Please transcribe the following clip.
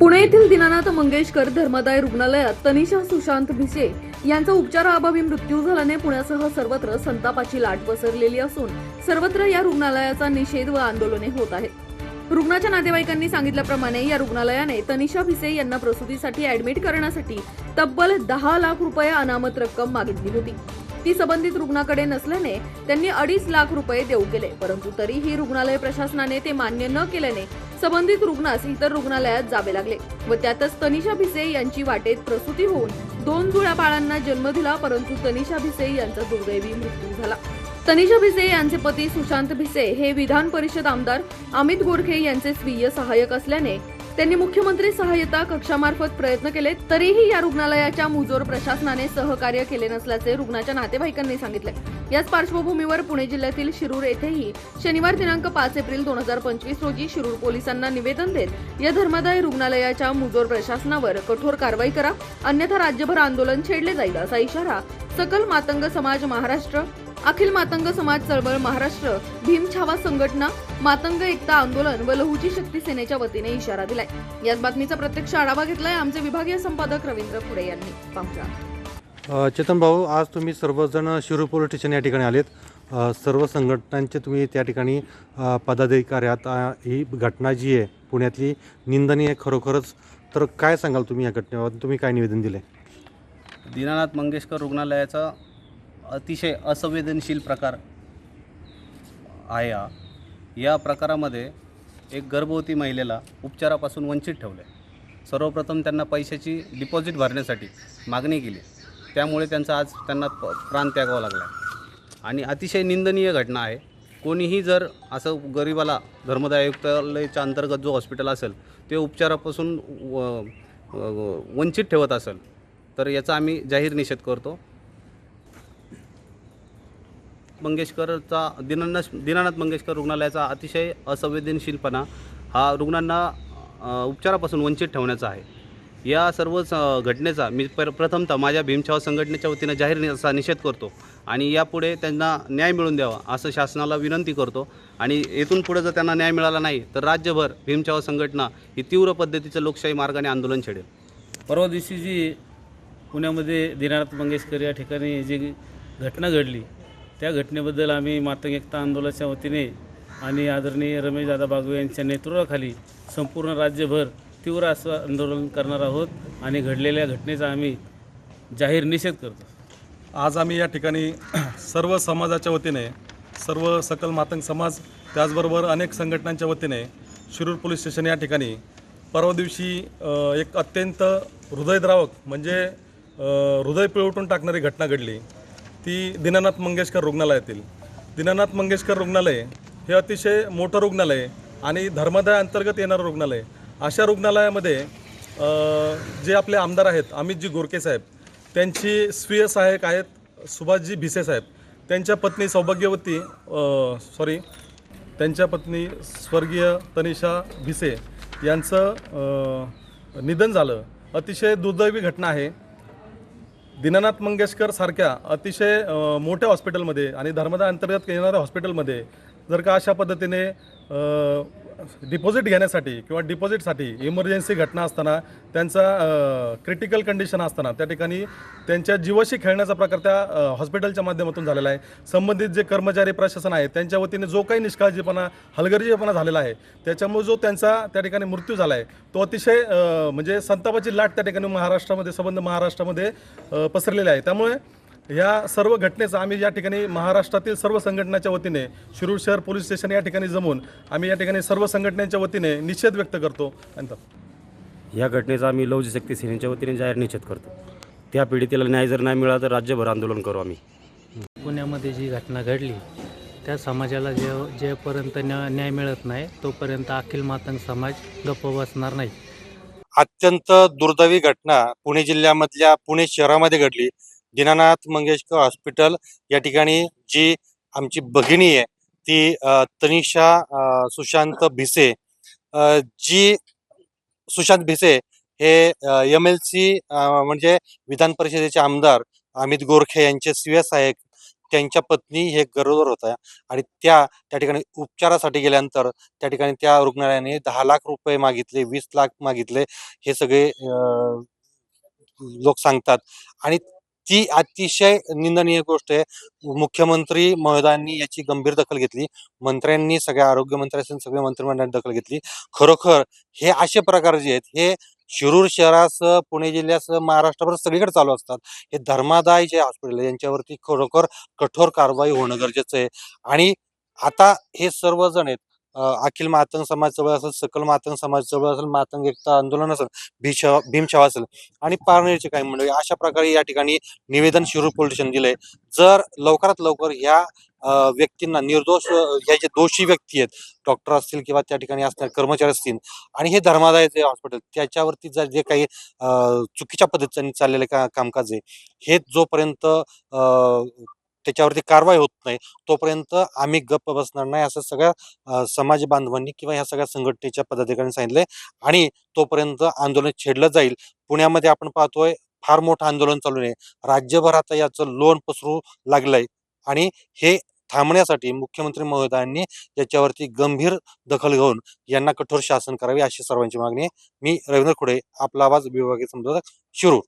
पुणे येथील दिनानाथ मंगेशकर धर्मदाय रुग्णालयात तनिषा सुशांत भिसे यांचा उपचाराअभावी मृत्यू झाल्याने पुण्यासह सर्वत्र संतापाची लाट पसरलेली असून सर्वत्र या रुग्णालयाचा निषेध व आंदोलने होत आहेत. रुग्णाच्या नातेवाईकांनी सांगितल्याप्रमाणे या रुग्णालयाने तनिषा भिसे यांना प्रसूतीसाठी ऍडमिट करण्यासाठी तब्बल दहा लाख रुपये अनामत रक्कम मागितली होती. ती संबंधित रुग्णाकडे नसल्याने त्यांनी अडीच लाख रुपये देऊ केले परंतु तरीही रुग्णालय प्रशासनाने ते मान्य न केल्याने संबंधित रुग्णास इतर रुग्णालयात जावे लागले व त्यातच तनिषा भिसे यांची वाटेत प्रसूती होऊन दोन जुळ्या बाळांना जन्म दिला परंतु तनिषा भिसे यांचा दुर्दैवी मृत्यू झाला. तनिषा भिसे यांचे पती सुशांत भिसे हे विधान परिषद आमदार अमित गोरखे यांचे स्वीय सहाय्यक असल्याने त्यांनी मुख्यमंत्री सहाय्यता कक्षामार्फत प्रयत्न केले तरीही या रुग्णालयाच्या मुजोर प्रशासनाने सहकार्य केले नसल्याचे रुग्णाच्या नातेवाईकांनी सांगितले. याच पार्श्वभूमीवर पुणे जिल्ह्यातील शिरूर येथेही शनिवार दिनांक पाच एप्रिल दोन हजार पंचवीस रोजी शिरूर पोलिसांना निवेदन देत या धर्मादाय रुग्णालयाच्या मुजोर प्रशासनावर कठोर कारवाई करा अन्यथा राज्यभर आंदोलन छेडले जाईल असा इशारा सकल मातंग समाज महाराष्ट्र अखिल मातंग समाज चळवळ महाराष्ट्र भीम छावा संघटना मातंग एकता आंदोलन व लहुची शक्ती सेनेच्या वतीने इशारा दिलाय. याच बातमीचा प्रत्यक्ष आढावा घेतलाय आमचे विभागीय संपादक रवींद्र खुडे यांनी. चेतन भाऊ आज तुम्ही सर्वजण शिरूर पोलीस स्टेशन या ठिकाणी आलेत. सर्व संघटनांचे तुम्ही त्या ठिकाणी पदाधिकारी ही घटना जी आहे पुण्यातली निंदनीय आहे खरोखरच तर काय सांगाल तुम्ही या घटनेवर तुम्ही काय निवेदन दिले दीनानाथ मंगेशकर रुग्णालयाचा अतिशय असंवेदनशील प्रकार आहे हा या प्रकारामध्ये एक गर्भवती महिलेला उपचारापासून वंचित ठेवलं. आहे सर्वप्रथम त्यांना पैशाची डिपॉझिट भरण्यासाठी मागणी केली. त्यामुळे त्यांचा आज त्यांना प प्राण त्यागावा लागला. आणि अतिशय निंदनीय घटना आहे. कोणीही जर असं गरिबाला धर्मदाय आयुक्तालयाच्या अंतर्गत जो हॉस्पिटल असेल ते उपचारापासून व- वंचित ठेवत असेल तर याचा आम्ही जाहीर निषेध करतो. मंगेशकरचा दिनानाथ दीनानाथ मंगेशकर रुग्णालयाचा अतिशय असंवेदनशीलपणा हा रुग्णांना उपचारापासून वंचित ठेवण्याचा आहे. या सर्व घटनेचा मी पर प्रथमतः माझ्या भीमछाव संघटनेच्या वतीनं जाहीर असा निषेध करतो आणि यापुढे त्यांना न्याय मिळून द्यावा असं शासनाला विनंती करतो आणि येथून पुढे जर त्यांना न्याय मिळाला नाही तर राज्यभर भीमछाव संघटना ही तीव्र पद्धतीचं लोकशाही मार्गाने आंदोलन छेडेल. परवा दिवशी जी पुण्यामध्ये दीनानाथ मंगेशकर या ठिकाणी जी घटना घडली त्या घटनेबद्दल आम्ही मातंग एकता आंदोलनाच्या वतीने आणि आदरणीय रमेशदादा बागवे यांच्या नेतृत्वाखाली संपूर्ण राज्यभर तीव्र असं आंदोलन करणार आहोत आणि घडलेल्या घटनेचा आम्ही जाहीर निषेध करतो. आज आम्ही या ठिकाणी सर्व समाजाच्या वतीने सर्व सकल मातंग समाज त्याचबरोबर अनेक संघटनांच्या वतीने शिरूर पोलीस स्टेशन या ठिकाणी परवा दिवशी एक अत्यंत हृदयद्रावक म्हणजे हृदय पिळवटून टाकणारी घटना घडली. ती दीनानाथ मंगेशकर रुग्णालयातील. दीनानाथ मंगेशकर रुग्णालय हे अतिशय मोठं रुग्णालय आणि धर्मदाय अंतर्गत येणारं रुग्णालय. अशा रुग्णालयामध्ये जे आपले आमदार आहेत अमितजी गोरके साहेब त्यांची स्वीय सहाय्यक आहेत सुभाषजी भिसे साहेब त्यांच्या पत्नी सौभाग्यवती सॉरी त्यांच्या पत्नी स्वर्गीय तनिषा भिसे यांचं निधन झालं. अतिशय दुर्दैवी घटना आहे. दीनानाथ मंगेशकर सारख्या अतिशय मोठ्या हॉस्पिटलमध्ये आणि धर्मदा अंतर्गत येणाऱ्या हॉस्पिटलमध्ये जर का अशा पद्धतीने डिपॉझिट घेण्यासाठी किंवा डिपॉझिटसाठी इमर्जन्सी घटना असताना त्यांचा क्रिटिकल कंडिशन असताना त्या ठिकाणी त्यांच्या जीवाशी खेळण्याचा प्रकार त्या हॉस्पिटलच्या माध्यमातून झालेला आहे. संबंधित जे कर्मचारी प्रशासन आहे त्यांच्या वतीने जो काही निष्काळजीपणा हलगर्जीपणा झालेला आहे त्याच्यामुळे जो त्यांचा त्या ठिकाणी मृत्यू झाला आहे तो अतिशय म्हणजे संतापाची लाट त्या ठिकाणी महाराष्ट्रामध्ये संबंध महाराष्ट्रामध्ये अ, पसरलेले आहे. त्यामुळे या सर्व घटनेचा आम्ही या ठिकाणी महाराष्ट्रातील सर्व संघटनाच्या वतीने शिरूर शहर पोलीस स्टेशन या ठिकाणी जमून आम्ही या ठिकाणी सर्व संघटनांच्या वतीने निषेध व्यक्त करतो. नंतर या घटनेचा आम्ही लवजी शक्ती सेनेच्या वतीने जाहीर निषेध करतो. त्या पीडितेला न्याय जर नाही मिळाला तर राज्यभर आंदोलन करू आम्ही. पुण्यामध्ये जी घटना घडली त्या समाजाला जे जेपर्यंत न्या न्याय मिळत नाही तोपर्यंत अखिल मातंग समाज गप्प बसणार नाही. अत्यंत दुर्दैवी घटना पुणे जिल्ह्यामधल्या पुणे शहरामध्ये घडली. दीनानाथ मंगेशकर हॉस्पिटल या ठिकाणी जी आमची भगिनी आहे ती तनिषा सुशांत भिसे जी सुशांत भिसे हे एम एल सी म्हणजे विधान परिषदेचे आमदार अमित गोरखे यांचे स्वीय सहाय्यक त्यांच्या पत्नी हे गरोदर होत्या आणि त्या त्या ठिकाणी उपचारासाठी गेल्यानंतर त्या ठिकाणी त्या रुग्णालयाने दहा लाख रुपये मागितले वीस लाख मागितले हे सगळे लोक सांगतात आणि ती अतिशय निंदनीय गोष्ट आहे. मुख्यमंत्री महोदयांनी याची गंभीर दखल घेतली. मंत्र्यांनी सगळ्या आरोग्यमंत्री सगळे सगळ्या मंत्रिमंडळाने दखल घेतली. खरोखर हे असे प्रकार जे आहेत हे शिरूर शहरासह पुणे जिल्ह्यासह महाराष्ट्रभर सगळीकडे चालू असतात. हे धर्मादाय जे हॉस्पिटल आहे यांच्यावरती खरोखर कठोर कारवाई होणं गरजेचं आहे. आणि आता हे सर्वजण आहेत अखिल मातंग समाज चळवळ असेल सकल मातंग समाज चळवळ असेल मातंग एकता आंदोलन असेल भीष भीमशाव असेल आणि पारनेरचे काही मंडळी अशा प्रकारे या ठिकाणी निवेदन शिरूर पोलीस स्टेशन दिलंय. जर लवकरात लवकर ह्या व्यक्तींना निर्दोष या ह्या जे दोषी व्यक्ती आहेत डॉक्टर असतील किंवा त्या ठिकाणी असणारे कर्मचारी असतील आणि हे धर्मादाय जे हॉस्पिटल त्याच्यावरती जर जे काही चुकीच्या पद्धतीने चाललेले का कामकाज आहे हे जोपर्यंत त्याच्यावरती कारवाई होत नाही. तोपर्यंत आम्ही गप्प बसणार नाही असं सगळ्या समाज बांधवांनी किंवा ह्या सगळ्या संघटनेच्या पदाधिकाऱ्यांनी सांगितलंय. आणि तोपर्यंत आंदोलन छेडलं जाईल. पुण्यामध्ये आपण पाहतोय फार मोठं आंदोलन चालू आहे. राज्यभर आता याचं लोन पसरू लागलंय. आणि हे थांबण्यासाठी मुख्यमंत्री महोदयांनी याच्यावरती गंभीर दखल घेऊन यांना कठोर शासन करावे अशी सर्वांची मागणी आहे. मी रवींद्र खुडे आपला आवाज विभागीय संपादक शिरूर.